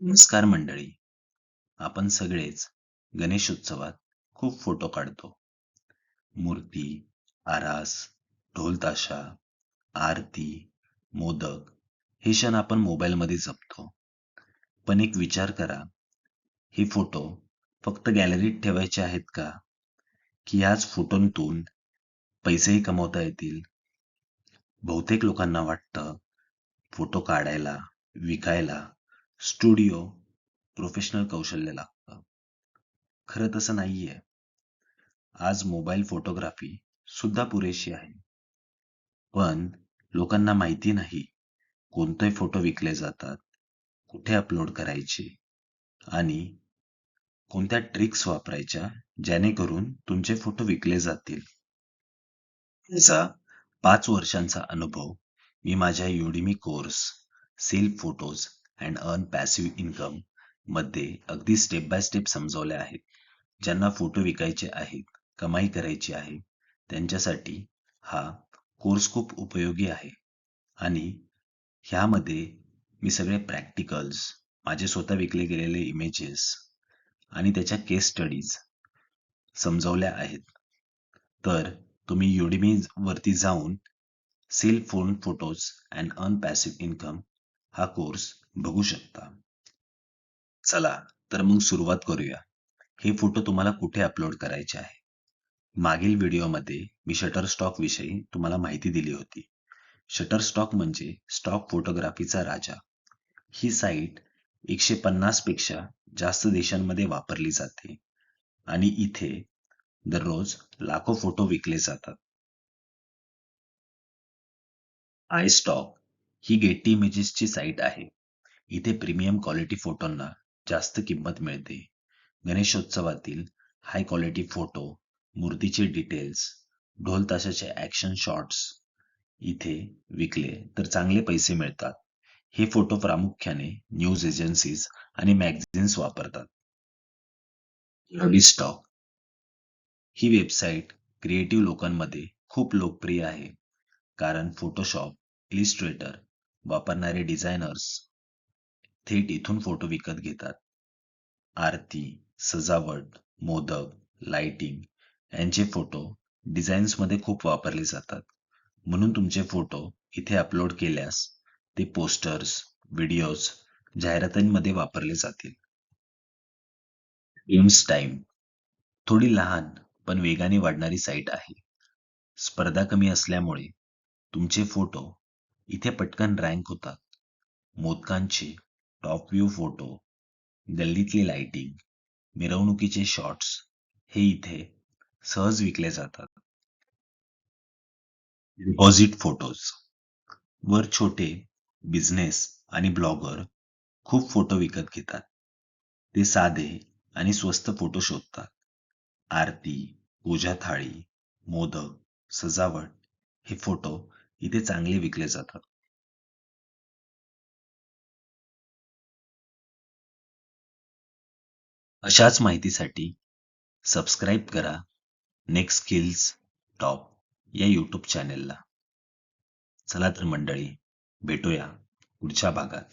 नमस्कार मंडळी. आपण सगळेच गणेशोत्सवात खूप फोटो काढतो. मूर्ती आरास ढोल ताशा आरती मोदक हे क्षण आपण मोबाईलमध्ये जपतो. पण एक विचार करा हे फोटो फक्त गॅलरीत ठेवायचे आहेत का? की याच फोटोंतून पैसेही कमवता येतील? बहुतेक लोकांना वाटतं फोटो काढायला विकायला स्टुडिओ प्रोफेशनल कौशल्य लागतं. खरं तसं नाहीये. आज मोबाईल फोटोग्राफी सुद्धा पुरेशी आहे. पण लोकांना माहिती नाही कोणते फोटो विकले जातात कुठे अपलोड करायचे आणि कोणत्या ट्रिक्स वापरायच्या जेणेकरून तुमचे फोटो विकले जातील. त्याचा पाच वर्षांचा अनुभव मी माझ्या Udemy course sell photos and earn passive इन्कममध्ये अगदी स्टेप बाय स्टेप समजवले आहेत. ज्यांना फोटो विकायचे आहेत कमाई करायची आहे त्यांच्यासाठी हा कोर्स खूप उपयोगी आहे. आणि ह्यामध्ये मी सगळे प्रॅक्टिकल्स माझे स्वतः विकले गेलेले इमेजेस आणि त्याच्या केस स्टडीज समजवल्या आहेत. तर तुम्ही युडीमी वरती जाऊन sell phone photos and earn passive income हा कोर्स बघू शकता. चला तर मग सुरुवात करूया. हे फोटो तुम्हाला कुठे अपलोड करायचे आहे? मागील व्हिडिओमध्ये मी शटर स्टॉक विषयी तुम्हाला माहिती दिली होती. शटर स्टॉक म्हणजे स्टॉक फोटोग्राफीचा राजा. ही साईट एकशे पन्नासपेक्षा जास्त देशांमध्ये वापरली जाते. आणि इथे दररोज लाखो फोटो विकले जातात. आय स्टॉक ही गेटी इमेजेसची साईट आहे. इथे प्रीमियम क्वालिटी फोटोंना जास्त किंमत मिळते. गणेशोत्सवातील हाय क्वालिटी फोटो मूर्तीचे डिटेल्स ढोल ताशाचे ऍक्शन शॉट्स इथे विकले तर चांगले पैसे मिळतात. हे फोटो प्रामुख्याने न्यूज एजन्सीज आणि मॅगझिन्स वापरतात. रवी स्टॉक ही वेबसाईट क्रिएटिव्ह लोकांमध्ये खूप लोकप्रिय आहे. कारण फोटोशॉप इलिस्ट्रेटर वापरणारे डिझायनर्स थेट इथून फोटो विकत घेतात. आरती सजावट मोदक लाइटिंग यांचे फोटो डिझाईन्समध्ये खूप वापरले जातात. म्हणून तुमचे फोटो इथे अपलोड केल्यास ते पोस्टर्स व्हिडिओज जाहिरातींमध्ये वापरले जातील. एम्स टाइम थोडी लहान पण वेगाने वाढणारी साईट आहे. स्पर्धा कमी असल्यामुळे तुमचे फोटो इथे पटकन रँक होतात. मोदकांचे टॉप व्ह्यू फोटो गल्लीतली लाइटिंग मिरवणुकीचे शॉट्स हे इथे सहज विकले जातात. डिपॉझिट फोटोज वर छोटे बिझनेस आणि ब्लॉगर खूप फोटो विकत घेतात. ते साधे आणि स्वस्त फोटो शोधतात. आरती पूजा थाळी मोदक सजावट हे फोटो इथे चांगले विकले जातात. अशाच माहितीसाठी सबस्क्राईब करा. नेक्स्ट स्किल्स टॉप या यूट्यूब चॅनेलला चला तर मंडळी भेटूया पुढच्या भागात.